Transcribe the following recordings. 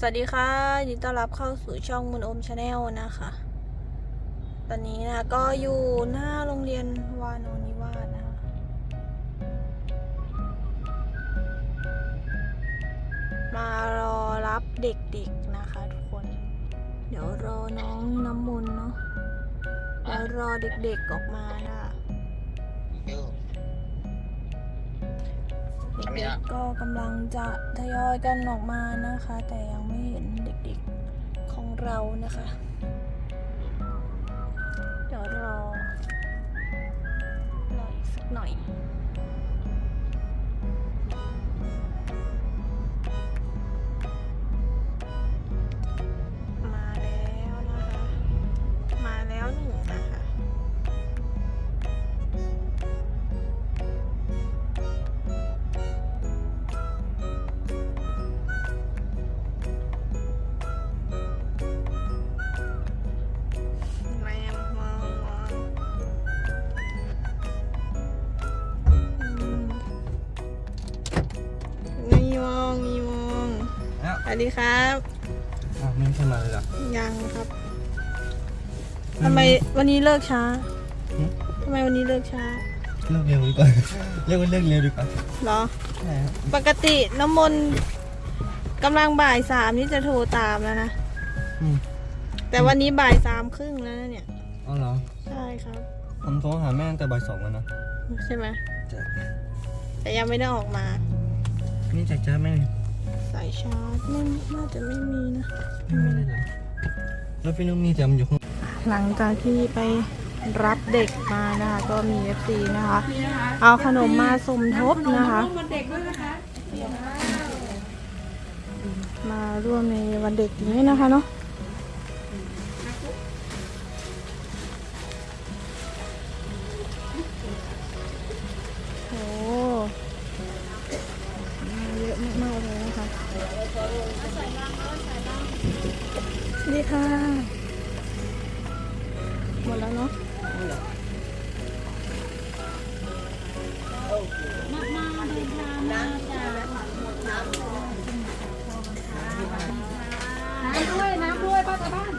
สวัสดีค่ะยินดีต้อนรับเข้าสู่ช่องมุนโอมชาแนลนะคะ ตอนนี้นะก็อยู่หน้าโรงเรียนวานอนิวาสนะคะมารอรับเด็กๆนะคะทุกคน เดี๋ยวรอน้องน้ำมนต์เนาะแล้วรอเด็กๆออกมานะคะ เด็กๆก็กำลังจะทยอยกันออกมานะคะ แต่ยังไม่เห็นเด็กๆของเรานะคะ เดี๋ยวรอรออีกสักหน่อย วสวัสดีครับอ้าวไม่ใช่มาเลยเหรอ ยังครับทำไมวันนี้เลิกช้าหึ ทำไมวันนี้เลิกช้าเลิกเร็วดีกว่า เรียกว่าเลิกเร็วดีกว่าเหรอ ใช่ครับปกติน้ำมนต์กำลังบ่ายสามนี่จะโทรตามแล้วนะ อืมแต่วันนี้บ่ายสามครึ่งแล้วนะเนี่ย อ๋อเหรอ ใช่ครับ ผมโทรหาแม่ตั้งแต่บ่ายสองแล้วนะใช่ไหม จะแต่ยังไม่ได้ออกมา นี่แจกจ้าแม่สายชาร์จไม่น่าจะไม่มีนะไม่มีเลยเหรอแล้วพี่นุ่มนี่จะมาอยู่ข้างหลังจากที่ไปรับเด็กมานะคะ ก็มี FC นะคะ เอาขนมมาสมทบนะคะมาร่วมในวันเด็กนี้นะคะเนาะ ดีค่ะ หมดแล้วเนาะน้ำด้วยน้ำด้วยป้าตาบ้าน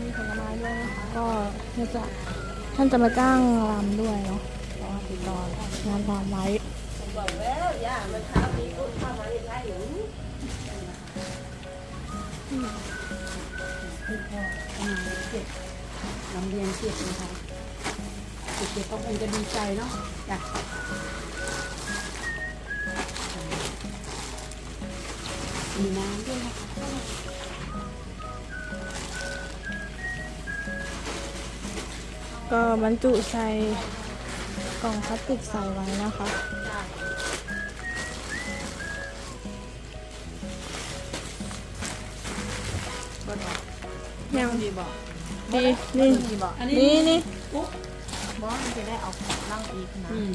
มีผลไม้ด้วยก็จะท่านจะมาจ้างรำด้วยเนาะก็ติดต่อ งานรำไว้ลำเรียนเจ็ดนะคะเด็กๆก็คงจะดีใจเนาะจ้ะมีน้ำด้วยนะคะก็บรรจุใส่ กล่องพลาสติกใส่ไว้นะคะยังดีบอกดีนี่นี่นี่บอสมันจะได้เอาของล่างอีกนะอืม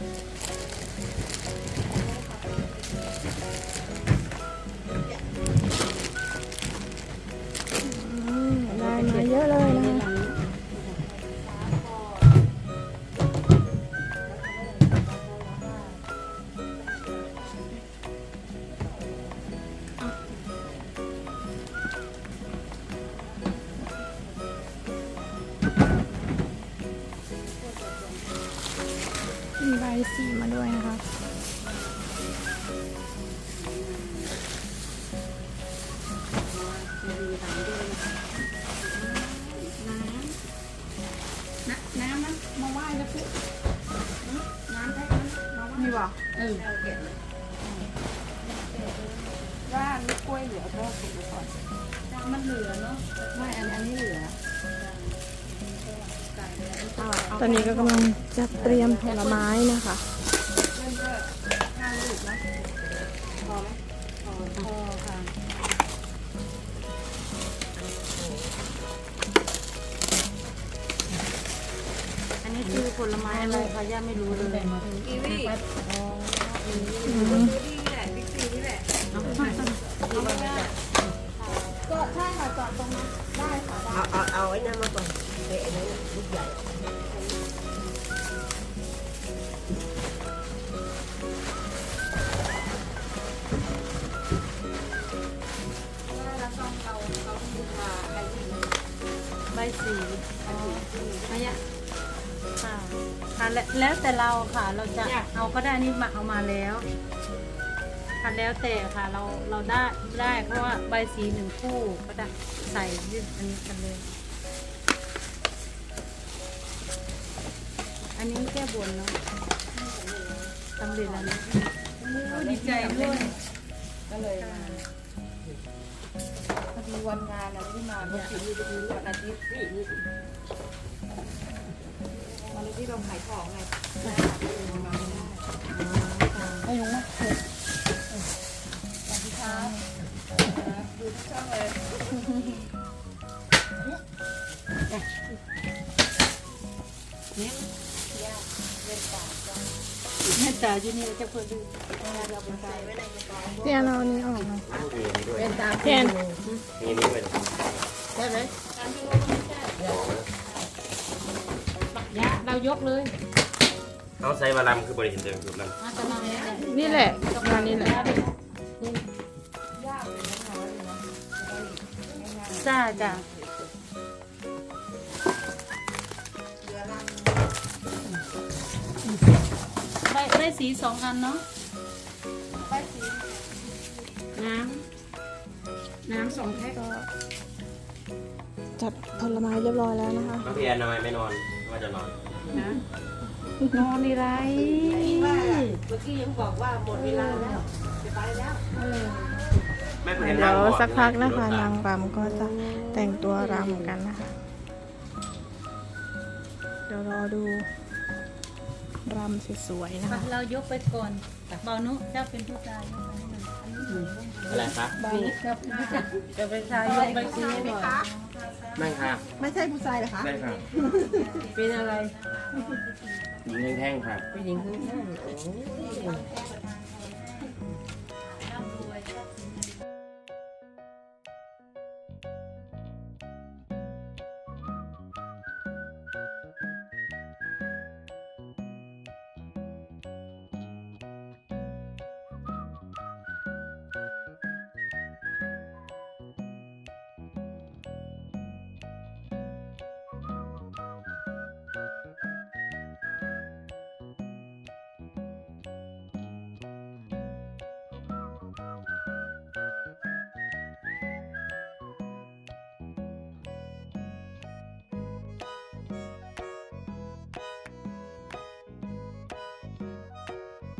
อื มีใบสีมาด้วยนะคะน้ำน้ำนะมาไหว้แล้วปุ๊บน้ำได้น้ำมาไหว้มีบ่เออว่าลูกกล้วยเหลือก็เก็บไว้ก่อนมันเหลือเนาะไม่อันอันนี้เหลือ ตอนนี้ก็กำลังจะเตรียมผลไม้นะคะอันนี้คือผลไม้อะไรคะย่าไม่รู้เลยกีวีอืมก็ใช่ค่ะจอดตรงนั้น เอาเอาเอาไอ้นั่นมาก่อนเตะไอ้นั่นน่ะใหญ่ใบสีไม่ยะค่ะค่ะแล้วแล้วแต่เราค่ะ เราจะเอาก็ได้นี่มาเอามาแล้ว ค่ะแล้วแต่ค่ะเราเราได้ได้เพราะว่าใบสีหนึ่งคู่ก็ได้ใส่ยืดอันนี้กันเลย อันนี้แก้บนเนาะสำเร็จแล้วนะดีใจด้วยก็เลยมาพอดีวันงานเราที่มาเมื่อกี้คือวันอาทิตย์นี่วันที่เราขายของไง เลยเนี่ยยากเล่นปาจ้ะแม่จ๋าอยู่นี่จะเปิดดูเราไปใส่ไว้ในกระเป๋าเพี่อนเอาอันนี้ออกมาเป็นตามเพี่นมีนี่ด้วยใช่ไหมยะเรายกเลยเขาใส่วาลัมคือบริเห็นเดิมคือมันมนี่แหละงานนี้แหละ จ้าจ้าใบได้สีสองอันเนาะน้ำ น้ำสองแพ็คก็จัดผลไม้เรียบร้อยแล้วนะคะน้องพี่แอนทำไมไม่นอนว่าจะนอน นะนอนในไรเมื่อกี้ยังบอกว่าหมดเวลาแล้วจะไปแล้วแม่คุณ เห็นเดี๋ทางยวบอกสักพักนะคะรถนางรำก็จะแต่งตัวรำกันนะคะ เดี๋ยวรอดูรำสวยๆนะคะเรายกไปก่อนเบานุเจ้าเป็นผู้ชายยกไปให้หน่อยอะไรคะเบานุครับจะเป็นชายยกไปซีให้หน่อยไม่ค่ะไม่ใช่ผู้ชายเหรอคะได้ค่ะเป็นอะไรหญิงแท่งๆค่ะเป็นหญิงข้างๆ